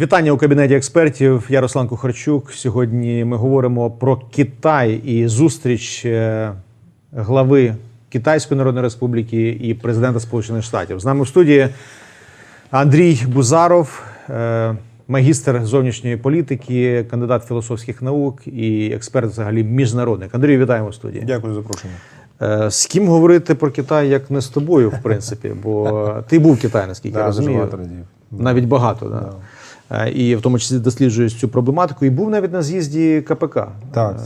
Вітання у кабінеті експертів. Я Руслан Кухарчук. Сьогодні ми говоримо про Китай і зустріч е, глави Китайської Народної Республіки і президента Сполучених Штатів. З нами в студії Андрій Бузаров, е, магістр зовнішньої політики, кандидат філософських наук і експерт взагалі міжнародник. Андрій, вітаємо в студії. Дякую за запрошення. Е, З ким говорити про Китай, як не з тобою, в принципі, бо ти був в Китаї, наскільки я розумію. разів. Навіть багато, да. Е, І в тому числі досліджуєш цю проблематику. І був навіть на з'їзді КПК. Так,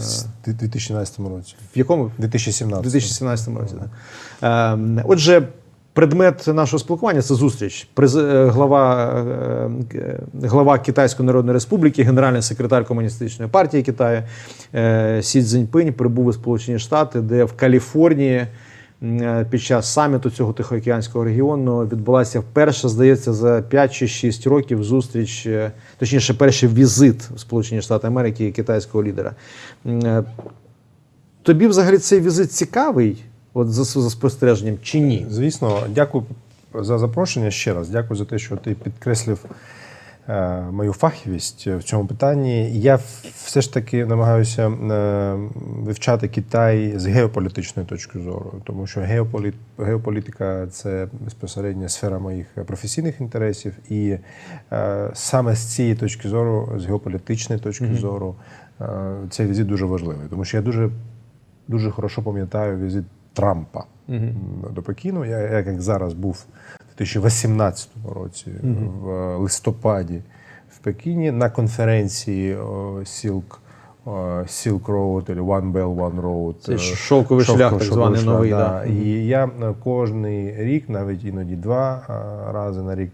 в 2017 році. В якому? 2017. У 2017 році. Да. Е, Отже, предмет нашого спілкування це зустріч. Е, Глава, е, е, глава Китайської Народної Республіки, генеральний секретар Комуністичної партії Китаю е, Сі Цзіньпинь прибув у Сполучені Штати, де в Каліфорнії е, під час саміту цього Тихоокеанського регіону відбулася вперше, здається, за 5 чи 6 років зустріч, е, точніше, перший візит Сполучені Штати Америки і китайського лідера. Е, Тобі взагалі цей візит цікавий, от за, за спостереженням, чи ні? Звісно, дякую за запрошення ще раз. Дякую за те, що ти підкреслив е, мою фахівість в цьому питанні. Я все ж таки намагаюся е, вивчати Китай з геополітичної точки зору, тому що геополіт, геополітика це безпосередня сфера моїх професійних інтересів, і е, саме з цієї точки зору, з геополітичної точки зору, е, цей візит дуже важливий, тому що я дуже дуже хорошо пам'ятаю візит Трампа до Пекіну. Я як, зараз був 2018 році, в листопаді в Пекіні на конференції Silk, Silk Road, One Belt, One Road. Це е, шовковий шлях, так званий новий, Да. да. І я е, кожний рік, навіть іноді два е, рази на рік,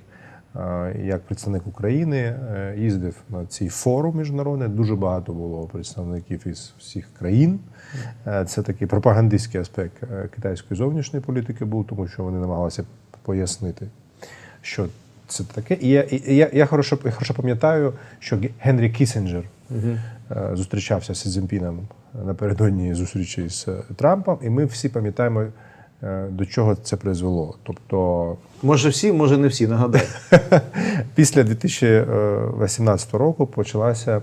е, як представник України, е, їздив на цей форум міжнародний. Дуже багато було представників із всіх країн. Е, Це такий пропагандистський аспект е, китайської зовнішньої політики був, тому що вони намагалися пояснити, що це таке. І я, і я, я хорошо, я хорошо пам'ятаю, що Генрі Кісінджер е, зустрічався з Сі напередодні зустрічі з е, Трампом, і ми всі пам'ятаємо, е, до чого це призвело. Тобто Може всі, може не всі, нагадай. Після 2018 року почалася,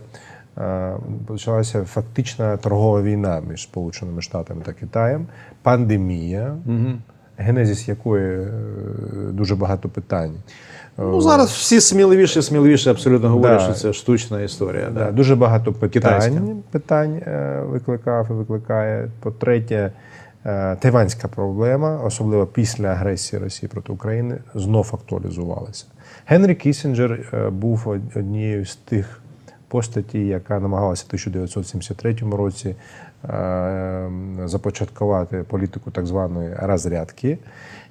почалася фактична торгова війна між Сполученими Штатами та Китаєм, пандемія, генезис якої е, дуже багато питань. Ну, зараз всі сміливіше, сміливіше абсолютно говорять, Да. що це штучна історія. Да, Да. дуже багато Китайська. питань, питань е, викликав і викликає. По-третє, е, тайванська проблема, особливо після агресії Росії проти України, знов актуалізувалася. Генрі Кісінджер е, був однією з тих постатей, яка намагалася в 1973 році е, започаткувати політику так званої розрядки.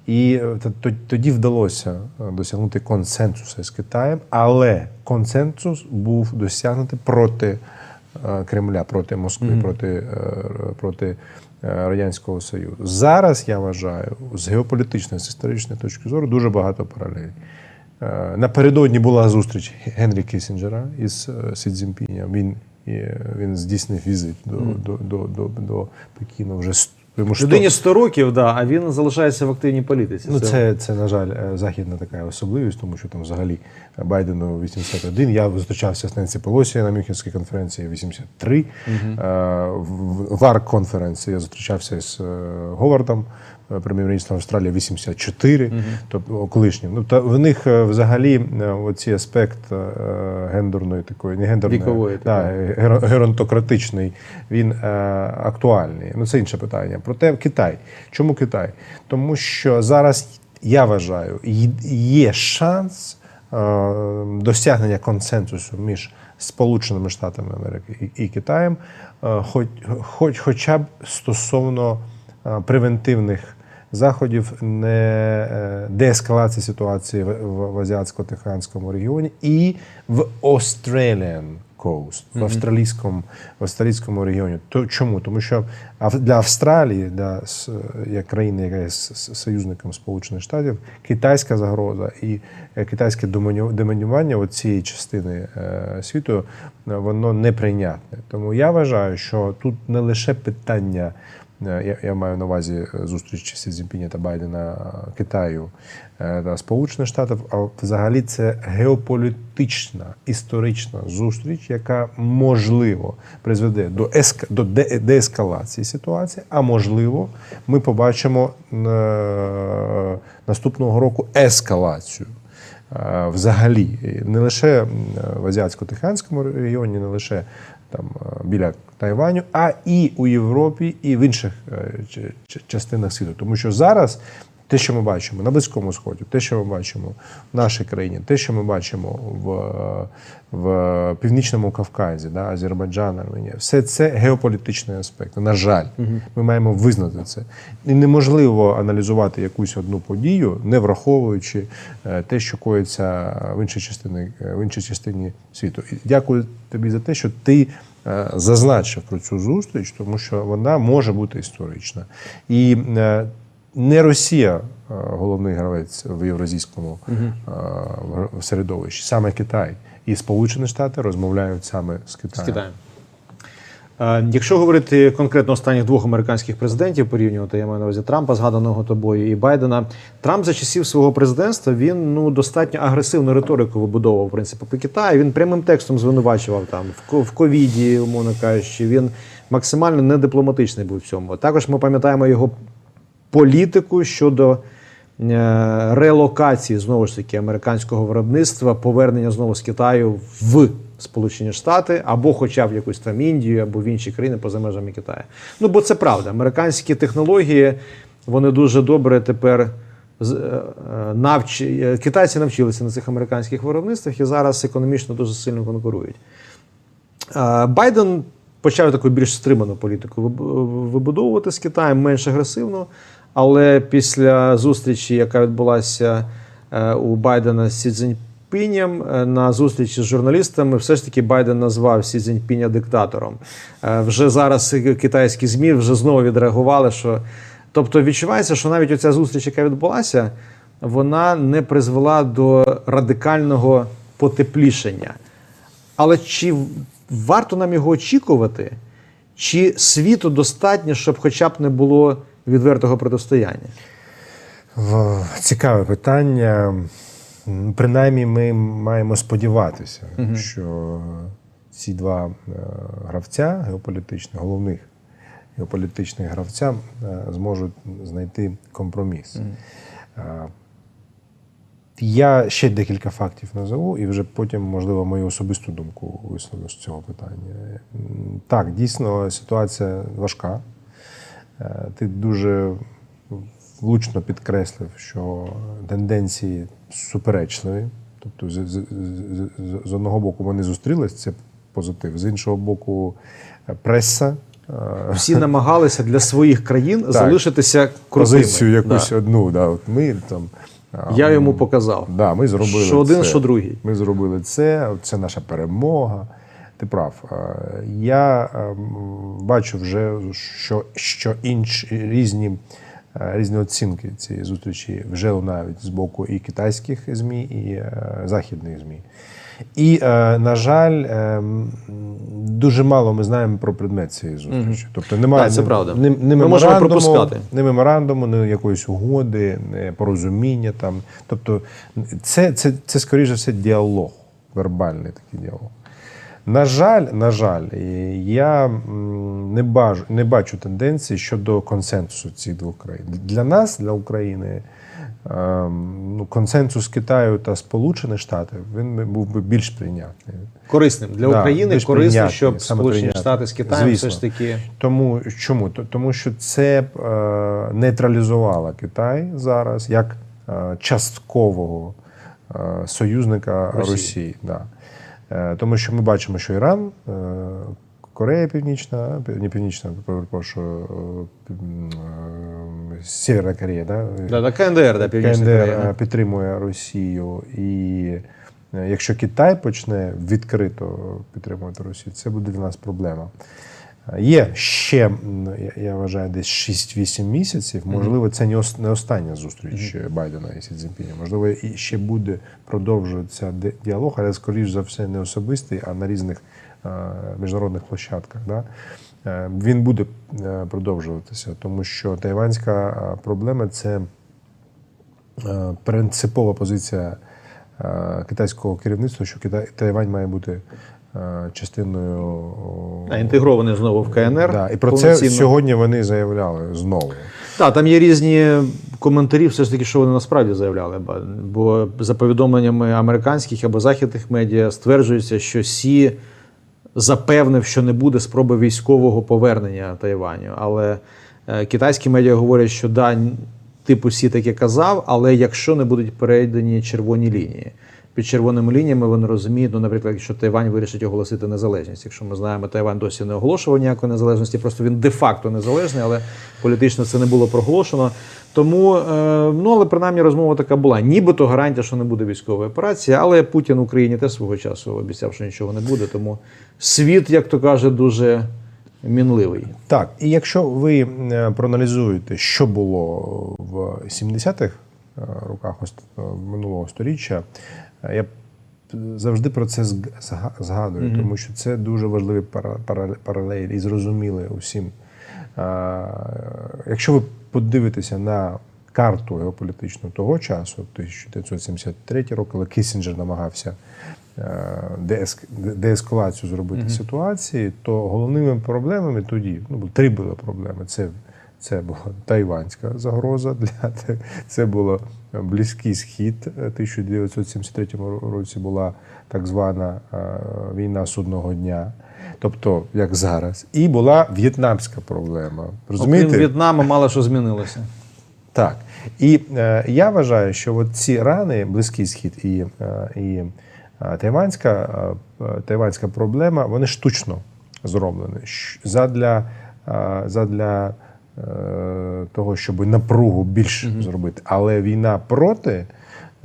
І е, тоді вдалося е, досягнути консенсусу з Китаєм, але консенсус був досягнутий проти е, Кремля, проти Москви, проти, е, проти е, Радянського Союзу. Зараз я вважаю, з геополітичної, з історичної точки зору, дуже багато паралелей. Е, Напередодні була зустріч Генрі Кісінджера із е, Сі. Він, е, він здійснив візит до, до, до, до, до Пекіну вже йому сто- Людині 100 років, да, а він залишається в активній політиці. Ну, це, це, на жаль, е, західна така особливість, тому що там взагалі Байдену 81. Я зустрічався з Ненсі Пелосі на Мюнхенській конференції 83. Е, В АРК конференції я зустрічався з е, Говардом, прем'єр-міністром Австралії 84, тобто колишнім. Ну, та в них е, взагалі е, оці аспект е, гендерної такої, не гендерної, Вікової да, геронтократичний, він е, актуальний. Ну це інше питання. Проте Китай. Чому Китай? Тому що зараз я вважаю, є шанс е, досягнення консенсусу між Сполученими Штатами Америки і, Китаєм, е, хоч, хоч, хоча б стосовно е, превентивних. Заходів не е, деескалації ситуації в, в, в азіатсько-тихоокеанському регіоні і в Australian Coast, в австралійському, в австралійському регіоні. То чому? Тому що для Австралії, для як країни, яка є союзником Сполучених Штатів, китайська загроза і е, китайське доміню- домінювання цієї частини е, світу е, воно неприйнятне. Тому я вважаю, що тут не лише питання е, я, я маю на увазі е, зустріч Сі Цзіньпіня та Байдена е, Китаю е, та Сполучених Штатів, а взагалі це геополітична історична зустріч, яка можливо призведе до еска до де- деескалації ситуації, а можливо, ми побачимо е, наступного року ескалацію. Е, Взагалі, не лише в Азіатсько-Тихоокеанському регіоні, не лише там е, біля Тайваню, а і у Європі, і в інших е, частинах світу. Тому що зараз те, що ми бачимо на Близькому Сході, те, що ми бачимо в нашій країні, те, що ми бачимо в, е, в Північному Кавказі, да, Азербайджан, Арменія, все це геополітичний аспект. На жаль, ми маємо визнати це. І неможливо аналізувати якусь одну подію, не враховуючи е, те, що коїться в іншій частині, в іншій частині світу. І дякую тобі за те, що ти е, зазначив про цю зустріч, тому що вона може бути історична. І е, не Росія е, головний гравець в євразійському в середовищі, саме Китай. І Сполучені Штати розмовляють саме з Китаєм. з Китаєм. Е, Якщо говорити конкретно останніх двох американських президентів, порівнювати я маю на увазі Трампа, згаданого тобою, і Байдена, Трамп за часів свого президентства він ну достатньо агресивну риторику вибудовував в принципі по Китаю. Він прямим текстом звинувачував там в ковіді, умовно кажучи. Він максимально недипломатичний був в цьому. Також ми пам'ятаємо його політику щодо е, релокації знову ж таки американського виробництва, повернення знову з Китаю в Сполучені Штати або, хоча б в якусь там Індію, або в інші країни поза межами Китаю. Ну бо це правда. Американські технології вони дуже добре тепер. е, е, Навч... Китайці навчилися на цих американських виробництвах і зараз економічно дуже сильно конкурують. Байден почав таку більш стриману політику вибудовувати з Китаєм, менш агресивно. Але після зустрічі, яка відбулася е, у Байдена з Сі Цзіньпінем, е, на зустрічі з журналістами, все ж таки Байден назвав Сі Цзіньпіня диктатором. Е, Вже зараз китайські ЗМІ вже знову відреагували, що тобто відчувається, що навіть оця зустріч, яка відбулася, вона не призвела до радикального потеплішення. Але чи варто нам його очікувати, чи світу достатньо, щоб хоча б не було відвертого протистояння? Цікаве питання. Принаймні, ми маємо сподіватися, що ці два е, гравця геополітичних, головних геополітичних гравця е, зможуть знайти компроміс. Е, Я ще декілька фактів назову, і вже потім, можливо, мою особисту думку висловлю з цього питання. Так, дійсно, ситуація важка. Е, Ти дуже влучно підкреслив, що тенденції суперечливі. Тобто, з, з, з, з- з одного боку вони зустрілись, це позитив. З іншого боку, е, преса. е, Всі намагалися для своїх країн залишитися крутими. позицію якусь Да. одну. Да, от ми там. Я йому показав. Да, ми зробили Що один, це. що другий. Ми зробили це, це наша перемога. Ти прав. Е, Я ем, бачу вже, що, що інші різні, е, різні оцінки цієї зустрічі вже лунають з боку і китайських ЗМІ, і е, західних ЗМІ. І, е, на жаль, дуже мало ми знаємо про предмет цієї зустрічі. Тобто немає Так, це правда. ні, ні Ми можемо пропускати. не меморандуму, не якоїсь угоди, не порозуміння там. Тобто, це, це, це скоріше все діалог, вербальний такий діалог. На жаль, на жаль, я не бачу, не бачу тенденції щодо консенсусу цих двох країн. Для нас, для України, ем, ну, консенсус Китаю та Сполучених Штатів він був би більш прийнятний. Корисним для Да, України корисно, щоб Сполучені. Штати з Китаєм Звісно. все ж таки. Тому чому? Тому що це б, е, нейтралізувало Китай зараз як е, часткового е, союзника Росії. Росії. да. Е, тому що ми бачимо, що Іран, е, Корея Північна, Пів- не Північна, перепрошую, е, Сєвєрна Корея, да? Да, да, КНДР, да, Північна КНДР Корея. підтримує Росію, і якщо Китай почне відкрито підтримувати Росію, це буде для нас проблема. Є ще, я- вважаю, десь 6-8 місяців. Можливо, це не остання зустріч Байдена і Сі Цзіньпіня. Можливо, і ще буде продовжуватися діалог, але скоріш за все не особистий, а на різних міжнародних площадках. Да? е, він буде е, продовжуватися, тому що тайванська проблема це е, принципова позиція китайського керівництва, що Китай, Тайвань має бути частиною. А інтегрований знову в КНР. Да, і про це сьогодні вони заявляли знову. Так, там є різні коментарі, все ж таки, що вони насправді заявляли. Бо за повідомленнями американських або західних медіа стверджується, що Сі запевнив, що не буде спроби військового повернення Тайваню. Але е, китайські медіа говорять, що да, типу Сі таке казав, але якщо не будуть перейдені червоні лінії. Під червоними лініями вони розуміють, ну, наприклад, якщо Тайвань вирішить оголосити незалежність. Якщо ми знаємо, Тайвань досі не оголошував ніякої незалежності, просто він де-факто незалежний, але політично це не було проголошено. Тому, е, ну але принаймні розмова така була. Нібито гарантія, що не буде військової операції, але Путін Україні теж свого часу обіцяв, що нічого не буде. Тому світ, як то каже, дуже мінливий. Так, і якщо ви е, проаналізуєте, що було в 70-х е, роках минулого сторіччя, е, я завжди про це зг- зга- згадую, тому що це дуже важливі пара- пара- і зрозуміли усім. Якщо ви подивитеся на карту геополітичну того часу, 1973 рок, коли Кісінджер намагався е, дееск- де- деескалацію зробити ситуації, то головними проблемами тоді ну, три були проблеми. Це, це була тайванська загроза для це було Близький Схід. Е, 1973 році була так звана е, війна судного дня. Тобто, як зараз, і була в'єтнамська проблема. Розумієте? Окрім В'єтнаму, мало що змінилося. Так. І е, я вважаю, що от ці рани, Близький Схід і, е, і е, тайванська, е, е, тайванська проблема, вони штучно зроблені. Задля, е, задля того, щоб напругу більш зробити. Але війна проти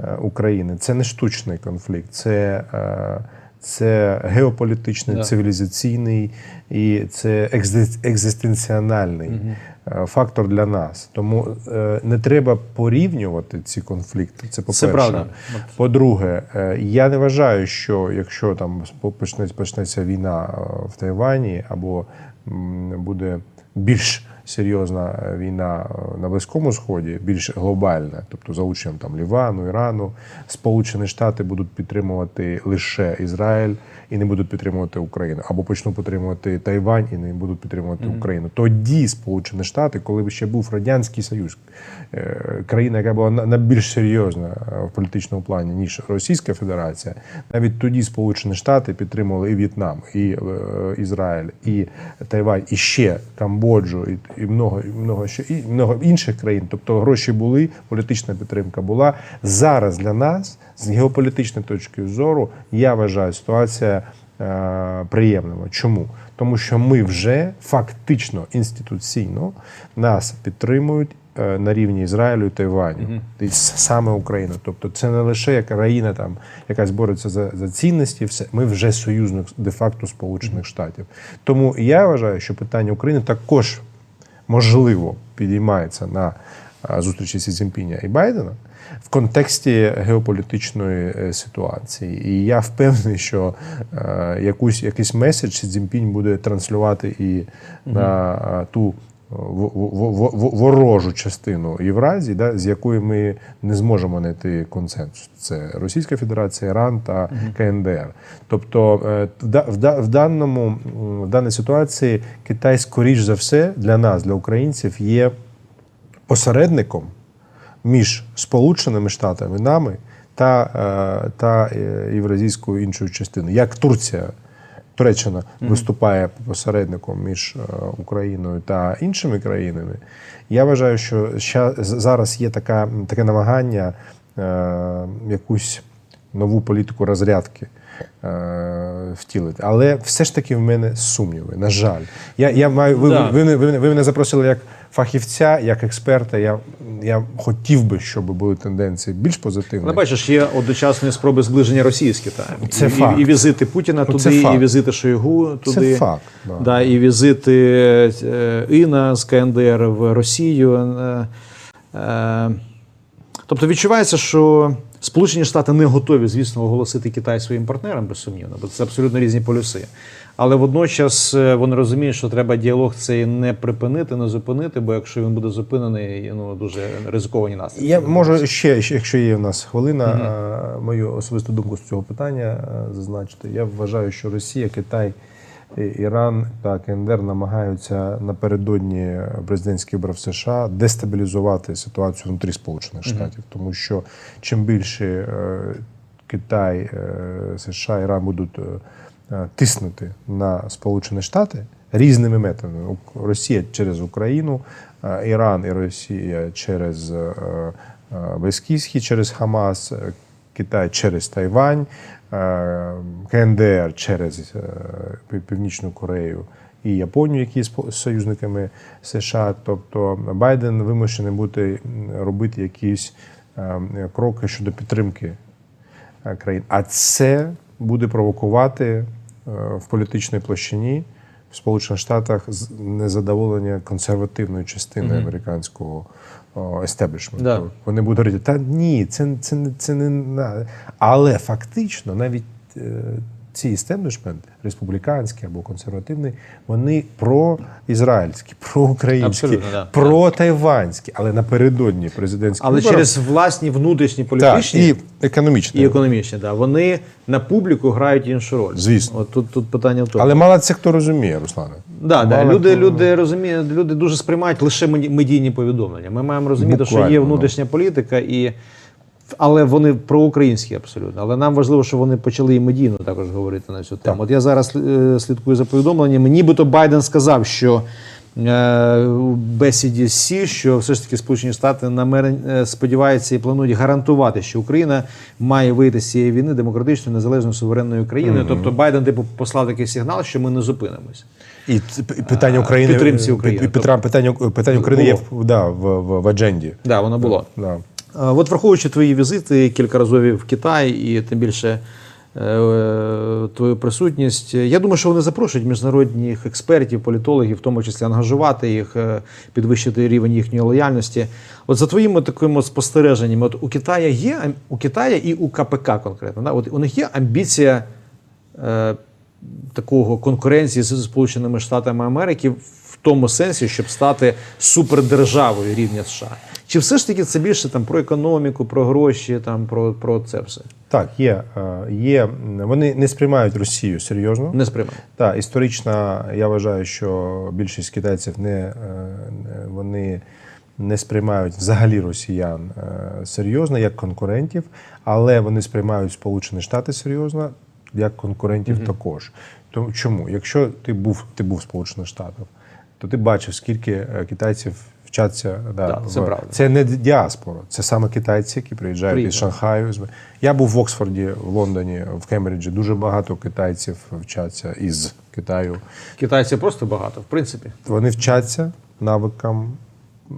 е, України це не штучний конфлікт, це, е, це геополітичний, Да. цивілізаційний і це екзист- екзистенціональний е, фактор для нас. Тому не треба порівнювати ці конфлікти. Це по-перше. Це правда. По-друге, я не вважаю, що якщо там почнеться, почнеться війна в Тайвані або буде більш серйозна е, війна е, на Близькому Сході, більш глобальна, тобто за учням там Лівану, Ірану, Сполучені Штати будуть підтримувати лише Ізраїль і не будуть підтримувати Україну, або почнуть підтримувати Тайвань і не будуть підтримувати Україну. Тоді Сполучені Штати, коли ще був радянський Союз, е, країна, яка була на- на більш серйозна в політичному плані ніж Російська Федерація, навіть тоді Сполучені Штати підтримували і В'єтнам, і Ізраїль, і Тайвань, і ще Камбоджу, і, і много, і много ще і много інших країн. Тобто гроші були, політична підтримка була. Зараз для нас з геополітичної точки зору я вважаю ситуація е, приємними. Чому? Тому що ми вже фактично інституційно нас підтримують е, на рівні Ізраїлю і Тайваню, і с- саме Україна. Тобто, це не лише як країна, там якась бореться за, за цінності. Все ми вже союзник де-факто Сполучених Штатів. Тому я вважаю, що питання України також можливо підіймається на зустрічі Сі Цзіньпіня і Байдена в контексті геополітичної е, ситуації. І я впевнений, що е, якусь, якийсь меседж Сі Цзіньпінь буде транслювати і на ту ворожу частину Євразії, да, з якою ми не зможемо знайти консенсус. Це Російська Федерація, Іран та КНДР. Тобто, е, в в в даному в даній ситуації Китай, скоріш за все, для нас, для українців, є посередником між Сполученими Штатами, нами та, е, та е, євразійською іншою частиною, як Турція. Туреччина виступає посередником між е, Україною та іншими країнами. Я вважаю, що зараз є така, таке намагання е, якусь нову політику розрядки втілити. Але все ж таки в мене сумніви. На жаль, я, я маю ви, Да. ви, ви, ви, ви мене запросили як фахівця, як експерта. Я, я хотів би, щоб були тенденції більш позитивні. Але бачиш, є одночасні спроби зближення Росії з Китаєм. Це і, факт. і, і візити Путіна туди, це факт. і візити Шойгу туди. Це факт, да. Да, і візити е, Іна з КНДР в Росію. Е, е, Тобто відчувається, що Сполучені Штати не готові, звісно, оголосити Китай своїм партнером, безсумнівно, бо це абсолютно різні полюси. Але водночас е, вони розуміють, що треба діалог цей не припинити, не зупинити, бо якщо він буде зупинений, ну дуже ризиковані наслідки. Я можу ще, якщо є в нас хвилина, е, мою особисту думку з цього питання е, зазначити. Я вважаю, що Росія, Китай, Іран та КНДР намагаються напередодні президентських виборів США дестабілізувати ситуацію внутрі Сполучених Штатів, тому що чим більше е, Китай, е, США, Іран будуть е, тиснути на Сполучені Штати різними методами. Росія через Україну, Іран і Росія через Близький Схід, через Хамас, Китай через Тайвань, е, КНДР через е, Північну Корею. І Японію, які є союзниками США, тобто Байден вимушений бути робити якісь е, кроки щодо підтримки країн. А це буде провокувати в політичній площині в Сполучених Штатах незадоволення консервативної частини американського естеблішменту. Да. Вони будуть говорити, та ні, це, це, це не на. Але фактично навіть. Ці істеблішмент, республіканські або консервативний, вони про-ізраїльські, про-українські, про-тайванські, але напередодні президентських Але виборів- через власні внутрішні так, політичні і економічні. і економічні, да, вони на публіку грають іншу роль. Звісно. От тут, тут питання в тому. Але мало це хто розуміє, Руслане. Да, да. Люди, хто- люди розуміють, люди дуже сприймають лише медійні повідомлення. Ми маємо розуміти, що Буквально, є ну. внутрішня політика, і але вони проукраїнські абсолютно. Але нам важливо, щоб вони почали і медійно також говорити на цю тему. От я зараз е, слідкую за повідомленнями. Нібито Байден сказав, що. е, У бесіді Сі, що все ж таки Сполучені Штати намерен е, сподіваються і планують гарантувати, що Україна має вийти з цієї війни демократичною, незалежною суверенною країною. Тобто Байден типу послав такий сигнал, що ми не зупинимось. І питання України підтримці України. І Петра питання питання України є в, да, в, в, в адженді. Да, воно було. Да. От враховуючи твої візити кількаразові в Китай і тим більше е, твою присутність, я думаю, що вони запрошують міжнародних експертів, політологів, в тому числі ангажувати їх, е, підвищити рівень їхньої лояльності. От за твоїми такими спостереженнями, от у Китая є у Китая і у КПК конкретно. Да? От у них є амбіція е, такого конкуренції з Сполученими Штатами Америки в тому сенсі, щоб стати супердержавою рівня США. Чи все ж таки це більше там про економіку, про гроші, там про, про це все? Так, є, е, є. Вони не сприймають Росію серйозно. Не сприймаю. Так, історично я вважаю, що більшість китайців не, е, вони не сприймають взагалі росіян е, серйозно як конкурентів, але вони сприймають Сполучені Штати серйозно як конкурентів також. Тому чому? Якщо ти був, ти був в Сполучених Штатах, то ти бачив, скільки китайців вчаться. Да, Так, це в- правда. це не діаспора, це саме китайці, які приїжджають Приїхали. із Шанхаю. Я був в Оксфорді, в Лондоні, в Кембриджі. Дуже багато китайців вчаться із Китаю. Китайців просто багато, в принципі. Вони вчаться навикам е,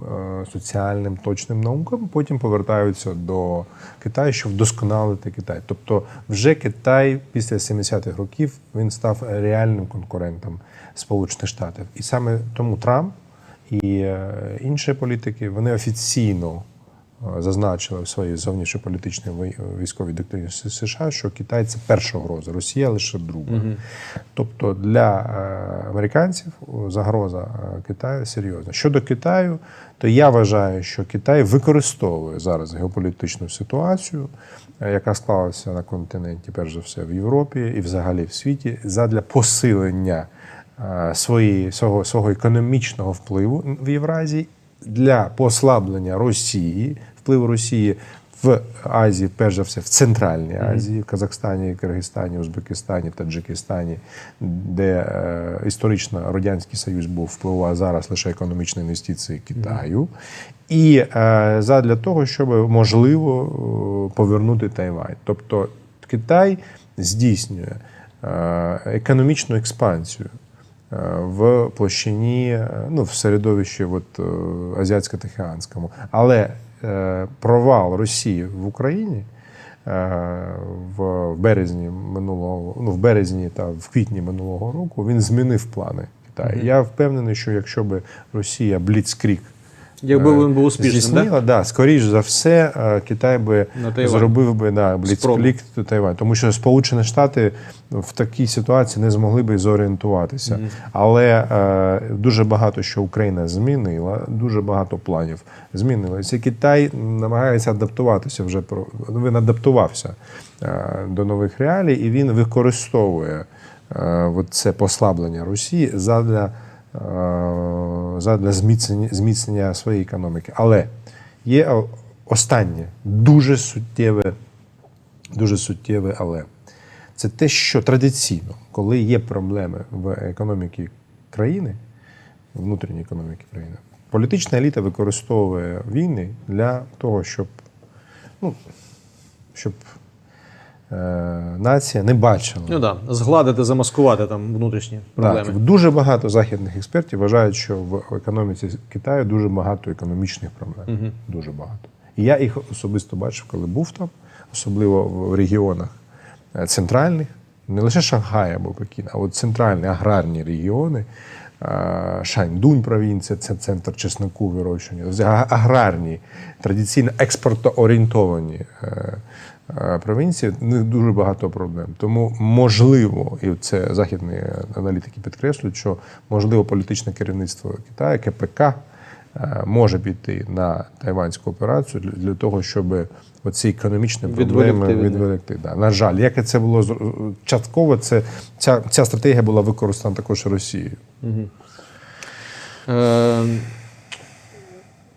соціальним, точним наукам, потім повертаються до Китаю, щоб вдосконалити Китай. Тобто, вже Китай після 70-х років він став реальним конкурентом Сполучених Штатів. І саме тому Трамп і е, інші політики вони офіційно е, зазначили в своїй зовнішньополітичній військовій доктрині США, що Китай це перша угроза, Росія лише друга. Тобто для е, американців загроза Китаю серйозна. Щодо Китаю, то я вважаю, що Китай використовує зараз геополітичну ситуацію, яка склалася на континенті, перш за все в Європі і взагалі в світі, задля посилення е, своєї свого, свого економічного впливу в Євразії для послаблення Росії, впливу Росії в Азії, перш за все, в Центральній Азії, в Казахстані, Киргизстані, Узбекистані, Таджикистані, де е, історично Радянський Союз був впливав, зараз лише економічні інвестиції Китаю. І е, задля того, щоб можливо е, повернути Тайвань. Тобто Китай здійснює е, економічну експансію в площині, е, ну, в середовищі от, е, азіатсько-тихіанському. Але е, провал Росії в Україні е, в в березні минулого, ну, в березні та в квітні минулого року він змінив плани Китаю. Я впевнений, що якщо би Росія бліцкрік Якби е, він був успішним, здійснила, да? скоріш за все, е, Китай би На зробив би да, бліцклік до Тайвань, тому що Сполучені Штати в такій ситуації не змогли би зорієнтуватися. Але е, дуже багато що Україна змінила, дуже багато планів змінилося. Китай намагається адаптуватися вже він адаптувався е, до нових реалій, і він використовує е, це послаблення Росії задля, задля зміцнення, зміцнення своєї економіки. Але є останнє дуже суттєве, дуже суттєве але. Це те, що традиційно, коли є проблеми в економіці країни, внутрішньої економіки країни, політична еліта використовує війни для того, щоб, ну, щоб е, нація не бачила. Ну так, да. згладити, замаскувати там внутрішні проблеми. Так, дуже багато західних експертів вважають, що в економіці Китаю дуже багато економічних проблем. Дуже багато. І я їх особисто бачив, коли був там, особливо в регіонах е, центральних, не лише Шанхай або Пекін, а от центральні аграрні регіони. е, Шаньдунь провінція, це центр чесноку вирощування. Тобто аграрні, традиційно експортоорієнтовані е, е, провінції, в них дуже багато проблем. Тому можливо, і це західні аналітики підкреслюють, що можливо політичне керівництво Китаю, КПК, е, може піти на тайванську операцію для, того, щоб оці економічні проблеми Відволікти відволікти. Да. На жаль, як це було частково, це ця, ця стратегія була використана також Росією. Е,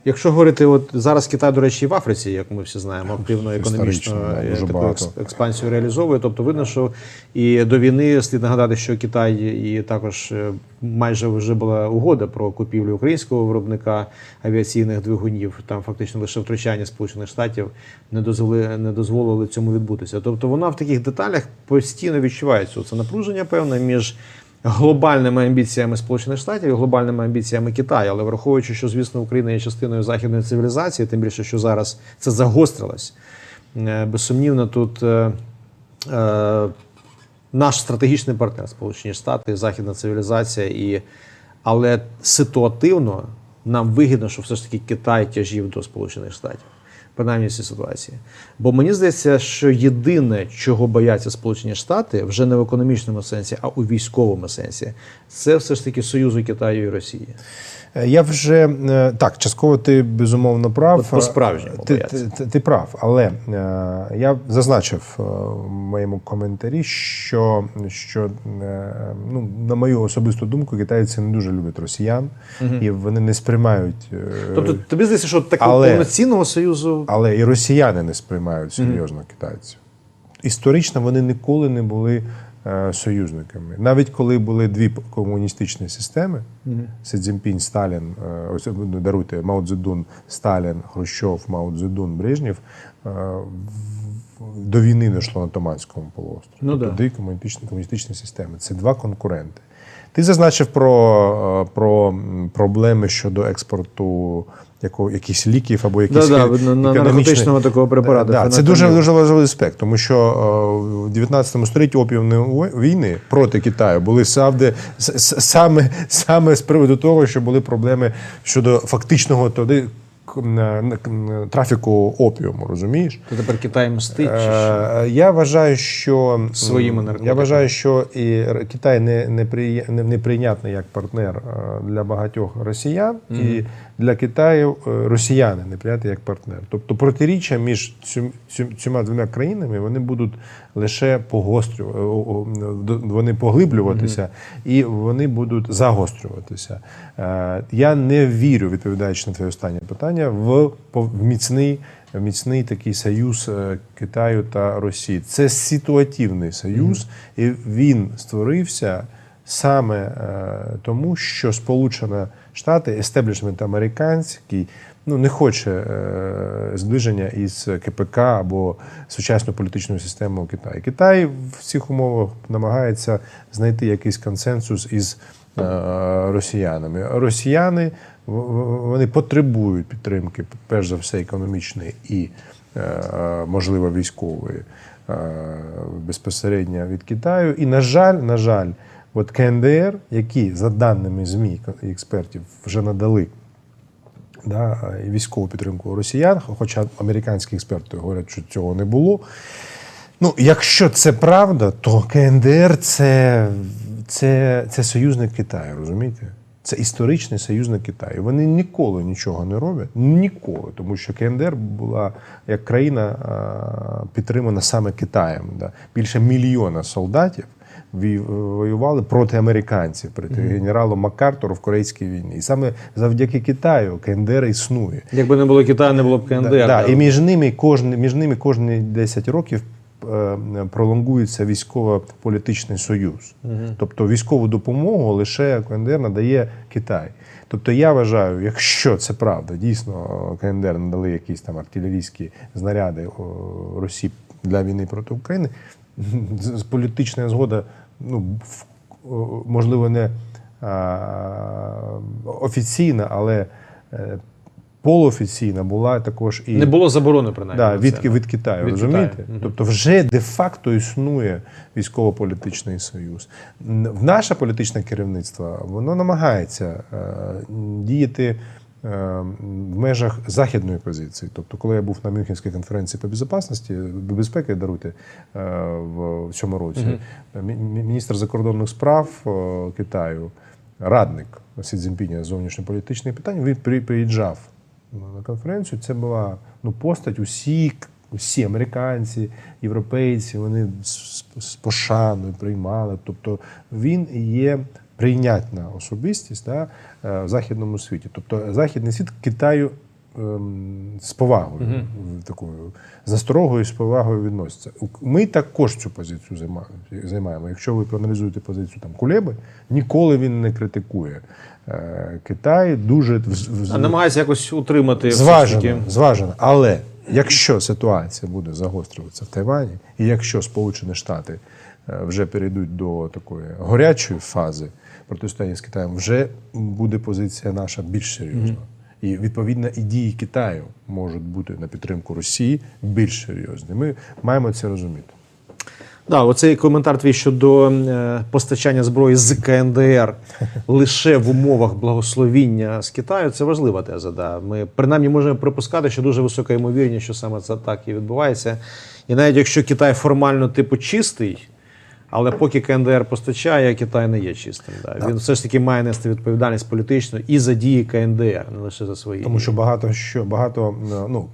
якщо говорити, от зараз Китай, до речі, і в Африці, як ми всі знаємо, активно економічно е, таку експансію реалізовує. Тобто видно, що і до війни слід нагадати, що Китай і також е, майже вже була угода про купівлю українського виробника авіаційних двигунів. Там фактично лише втручання Сполучених Штатів не дозволили, не дозволили цьому відбутися. Тобто вона в таких деталях постійно відчувається це напруження певне між глобальними амбіціями Сполучених Штатів і глобальними амбіціями Китаю. Але враховуючи, що звісно Україна є частиною західної цивілізації, тим більше, що зараз це загострилось. е, Безсумнівно, тут е, е, наш стратегічний партнер Сполучені Штати, західна цивілізація, і але ситуативно нам вигідно, що все ж таки Китай тяжів до Сполучених Штатів. Принаймні в цій ситуації. Бо мені здається, що єдине, чого бояться Сполучені Штати, вже не в економічному сенсі, а у військовому сенсі, це все ж таки союзу Китаю і Росії. Е, Я вже е, так, частково ти безумовно прав. От по-справжньому ти, ти, ти, ти прав, але е, я зазначив е, в моєму коментарі, що, що е, ну, на мою особисту думку, китайці не дуже люблять росіян і вони не сприймають. е, Тобто, тобі здається, що такого але- повноцінного союзу але і росіяни не сприймають серйозно китайців. Історично вони ніколи не були е, союзниками. Навіть коли були дві комуністичні системи: Си Цзіньпінь, Сталін, е, ось, ну, даруйте, Мао Цзедун, Сталін, Хрущов, Мао Цзедун, Брежнєв. е, До війни не йшло на Томанському полуострові. Ну, да. Туди комуністичні, комуністичні системи. Це два конкуренти. Ти зазначив про, е, про проблеми щодо експорту яко, якихось ліків або на- на- економічних- наркотичного такого препарату, Да, це дуже дуже важливий аспект, тому що е, в 19 столітті опіумні війни проти Китаю були с- саме, саме з приводу того, що були проблеми щодо фактичного к- трафіку опіуму, розумієш? то тепер Китай мстить. чи що? Е, Я вважаю, що Своїми наркотиками. я вважаю, що і Китай не, не, неприйнятний як партнер е, для багатьох росіян, і для Китаю е, росіяни неприйнятні як партнер. Тобто протиріччя між цими двома країнами вони будуть лише погострювати, вони поглиблюватися і вони будуть загострюватися. Е, Я не вірю, відповідаючи на твоє останнє питання, в міцний міцний такий союз е, Китаю та Росії. Це ситуативний союз, і він створився саме е, тому, що Сполучені Штати, естеблішмент американський, ну не хоче е, зближення із КПК або сучасною політичною системою Китаю. Китай в цих умовах намагається знайти якийсь консенсус із е, росіянами. Росіяни вони потребують підтримки, перш за все, економічної і, е, можливо, військової е, безпосередньо від Китаю. І, на жаль, на жаль, от КНДР, які за даними ЗМІ і експертів вже надали да, військову підтримку росіян, хоча американські експерти говорять, що цього не було. Ну, якщо це правда, то КНДР це, це, це союзник Китаю, розумієте? Це історичний союзник Китаю. Вони ніколи нічого не роблять. Ніколи. Тому що КНДР була як країна підтримана саме Китаєм. Да. Більше мільйона солдатів воювали проти американців, проти генералу Маккартуру в Корейській війні. І саме завдяки Китаю КНДР існує. Якби не було Китаю, не було б КНДР. Да, да. І між ними кожні, між ними кожні 10 років е, пролонгується військово-політичний союз. Тобто військову допомогу лише КНДР надає Китай. Тобто я вважаю, якщо це правда, дійсно КНДР надали якісь там артилерійські знаряди Росії для війни проти України, політична згода, ну, в- можливо, не а, офіційна, але е, полуофіційна була також і Не було заборони, принаймні. да, від, від Китаю, Від розумієте? Китаю. Тобто вже де-факто існує військово-політичний союз. В наше політичне керівництво воно намагається е, діяти в межах західної позиції. Тобто, коли я був на Мюнхенській конференції по безпечності, безпеки даруйте е, в цьому році, мі- мі- міністр закордонних справ е, Китаю, радник Сі Цзіньпіня зовнішньополітичних питань, він при- приїжджав на конференцію. Це була ну, постать усі, усі американці, європейці, вони з пошаною приймали. Тобто він є прийнятна особистість да, е, в західному світі. Тобто західний світ Китаю ем, з повагою, такою з насторогою, з повагою відноситься. Ми також цю позицію займаємо. Якщо ви проаналізуєте позицію там Кулеби, ніколи він не критикує е, Китай. Дуже А намагається якось утримати зважено, зважено. Але якщо ситуація буде загострюватися в Тайвані, і якщо Сполучені Штати е, вже перейдуть до такої горячої фази протистояння з Китаєм, вже буде позиція наша більш серйозна. І відповідно і дії Китаю можуть бути на підтримку Росії більш серйозні. Ми маємо це розуміти. Да, оцей коментар твій щодо е, постачання зброї з КНДР лише в умовах благословіння з Китаю. Це важлива теза. Да. Ми принаймні можемо припускати, що дуже висока ймовірність, що саме це так і відбувається. І навіть якщо Китай формально типу чистий, але поки КНДР постачає, Китай не є чистим. Да. Він все ж таки має нести відповідальність політичну і за дії КНДР, не лише за свої. Тому що багато що багато ну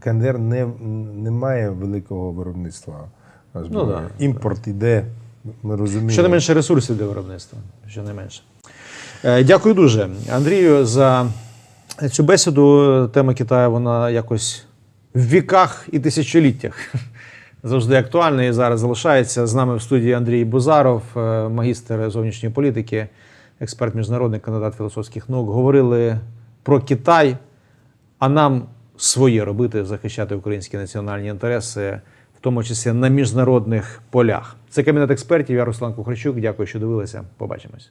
КНДР не, не має великого виробництва зброї. Ну, да. Імпорт іде. Ми розуміємо. Ще не менше ресурсів для виробництва. Ще не менше. Е, Дякую дуже, Андрію, за цю бесіду. Тема Китаю вона якось в віках і тисячоліттях завжди актуальна і зараз залишається. З нами в студії Андрій Бузаров, е, магістр зовнішньої політики, експерт міжнародний кандидат філософських наук. Говорили про Китай, а нам своє робити, захищати українські національні інтереси, в тому числі на міжнародних полях. Це кабінет експертів. Я Руслан Кухарчук. Дякую, що дивилися. Побачимось.